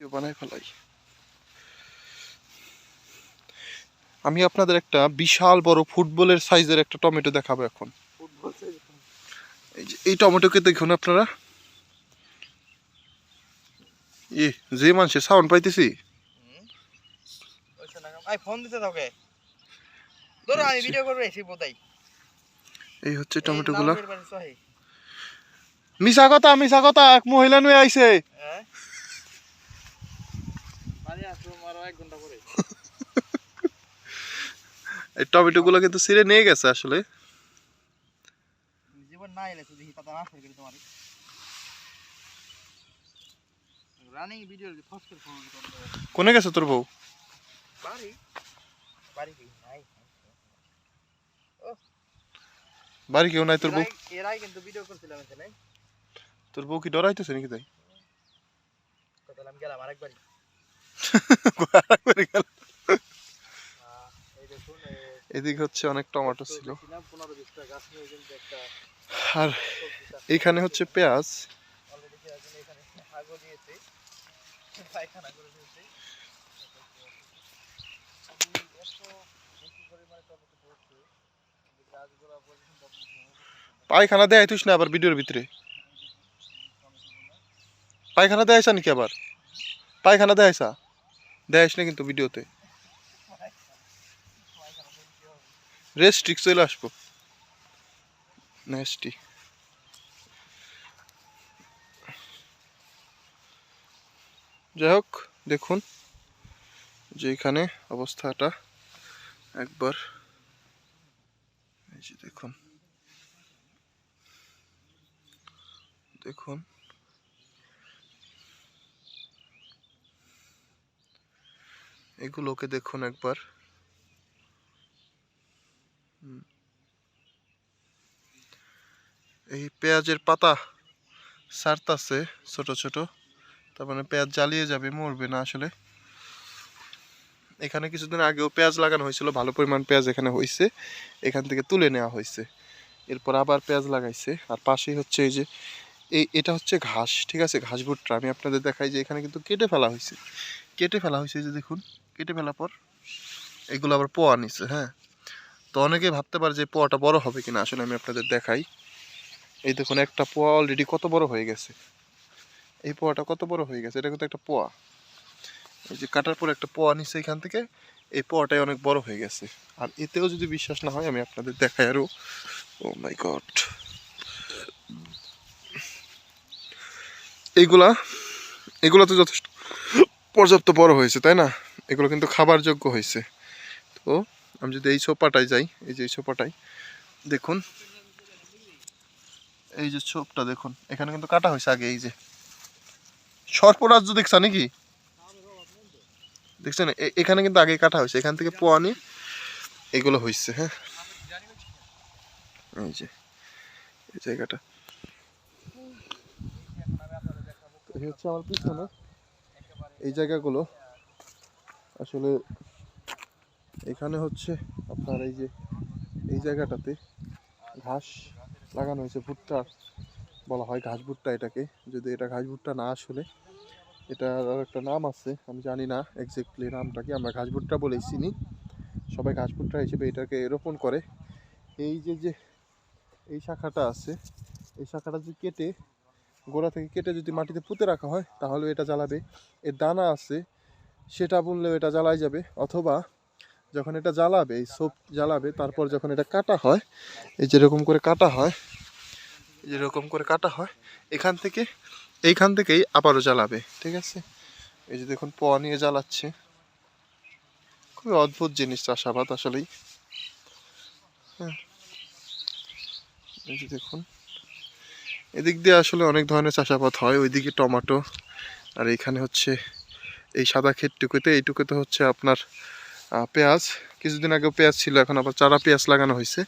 Video বানাই ফেলাই। আমি আপনাদের একটা বিশাল বড় ফুটবলের সাইজের একটা টমেটো দেখাবো এখন। এই টমেটোকে দেখুন আপনারা। ই যে মানুষের সাউন্ড পাইতেছি। এই হচ্ছে টমেটো গুলা হ্যাঁ মিশা কথা মিশা কথা এক মহিলা নুয়ে আইছে। বাড়ি আসব আরও এক ঘণ্টা পরে এই টমেটো গুলো কিন্তু ছিঁড়ে নিয়ে গেছে আসলে। কোনে গেছে তোর বউ? বাড়ি। কেউ নাই। তোর বউ? কিন্তু ভিডিও করছিলাম তোর বউ কি ডরাইতেছে নাকি তাই? আমি গেলাম আরেকবার এদিকে হচ্ছে অনেক টমেটো ছিল। আর এইখানে হচ্ছে পেঁয়াজ। এখানে পায়খানা দেয় তুই না আবার ভিডিওর ভিতরে। পায়খানা দেয় নাকি আবার? পায়খানা দেয় দেয়স না কিন্তু ভিডিওতে। রেস্ট্রিক চলে আসব। নেক্সটি যাই হোক, দেখুন যে এখানে অবস্থাটা একবার। দেখুন। দেখুন। এগুলোকে দেখুন একবার। এই পেঁয়াজের পাতা সারতাছে ছোট ছোট, তার মানে পেঁয়াজ জ্বালিয়ে যাবে, মরবে না আসলে। এখানে কিছুদিন আগেও পেঁয়াজ লাগানো হয়েছিল, ভালো পরিমাণ পেঁয়াজ এখানে হয়েছে, এখান থেকে তুলে নেওয়া হয়েছে। এরপর আবার পেঁয়াজ লাগাইছে, আর পাশেই হচ্ছে এই যে, এই এটা হচ্ছে ঘাস, ঠিক আছে? ঘাস ভুট্টা আমি আপনাদের দেখাই যে এখানে কিন্তু কেটে ফেলা হয়েছে। কেটে ফেলা হয়েছে যে দেখুন কেটে ফেলার পর এগুলো আবার পোয়া নিছে হ্যাঁ? তো অনেকে ভাবতে পারে যে পোয়াটা বড় হবে কিনা, আসলে আমি আপনাদের দেখাই। এই দেখুন, একটা পোয়া অলরেডি কত বড় হয়ে গেছে। এই পোয়াটা কত বড় হয়ে গেছে? এটা কিন্তু একটা পোয়া। এই যে কাটার পর একটা পোয়া নিচ্ছে এখান থেকে, এই পোয়াটাই অনেক বড় হয়ে গেছে। আর এতেও যদি বিশ্বাস না হয়, আমি আপনাদের দেখাই আরও ও মাই গড এইগুলা এগুলো তো যথেষ্ট পর্যাপ্ত বড় হয়েছে, তাই না? এগুলো কিন্তু খাবার যোগ্য হয়েছে। তো আমি যদি এই সোপাটায় যাই, এই যে এই সোপাটায় দেখুন। এই যে ছোপটা দেখুন, এখানে কিন্তু কাটা হয়েছে আগে, এই যে। সর্পরাজ্য দেখছা নাকি? দেখছেন এখানে কিন্তু আগে কাটা হয়েছে, এখান থেকে পোয়া নিয়ে এগুলো হয়েছে হ্যাঁ। এই যে, এই জায়গাটা। হচ্ছে আমার পিছনে, এই জায়গাগুলো। আসলে এখানে হচ্ছে আপনার এই যে, এই জায়গাটাতে ঘাস লাগানো হয়েছে, ভুট্টা বলা হয় ঘাস ভুট্টা এটাকে। যদি এটা ঘাস ভুট্টা না আসলে, এটার আর একটা নাম আছে, আমি জানি না এক্স্যাক্টলি নামটা কি, আমরা ঘাস ভুট্টা বলেই চিনি। সবাই ঘাস ভুট্টা হিসেবে এটাকে রোপণ করে। এই যে যে এই শাখাটা আছে, এই শাখাটা যদি কেটে, গোড়া থেকে কেটে যদি মাটিতে পুঁতে রাখা হয়, তাহলে এটা জ্বালাবে। এর দানা আছে সেটা বললেও এটা জ্বালাই যাবে। অথবা যখন এটা জ্বালাবে, এই সোপ জ্বালাবে, তারপর যখন এটা কাটা হয়, এই যেরকম করে কাটা হয় যেরকম করে কাটা হয়, এখান থেকে, এইখান থেকেই আবারও জ্বালাবে, ঠিক আছে? এই যে দেখুন, পোয়া নিয়ে জ্বালাচ্ছে। খুবই অদ্ভুত জিনিস, চাষাবাদ আসলেই। হ্যাঁ। এই যে দেখুন, এদিক দিয়ে আসলে অনেক ধরনের চাষাবাদ হয়, ওইদিকে টমেটো, আর এখানে হচ্ছে এই সাদা ক্ষেতটুকুতে, এইটুকুতে হচ্ছে আপনার পেঁয়াজ। কিছুদিন আগে পেঁয়াজ ছিল, এখন আবার চারা পেঁয়াজ লাগানো হয়েছে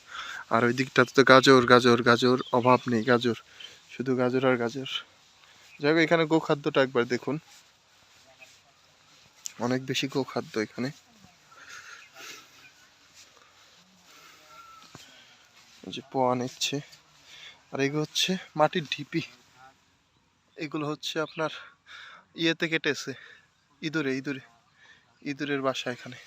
আর ওই দিকটাতে তো গাজর গাজর গাজর, অভাব নেই, গাজর। শুধু গাজর আর গাজর। যাই হোক, এখানে গোখাদ্যটা একবার দেখুন। অনেক বেশি গোখাদ্য এখানে। যে পোয়া নিচ্ছে। আর এগুলো হচ্ছে মাটির ঢিপি। এগুলো হচ্ছে আপনার ইয়েতে কেটেছে। ইঁদুরে ইঁদুরে ইঁদুরের বাসা এখানে।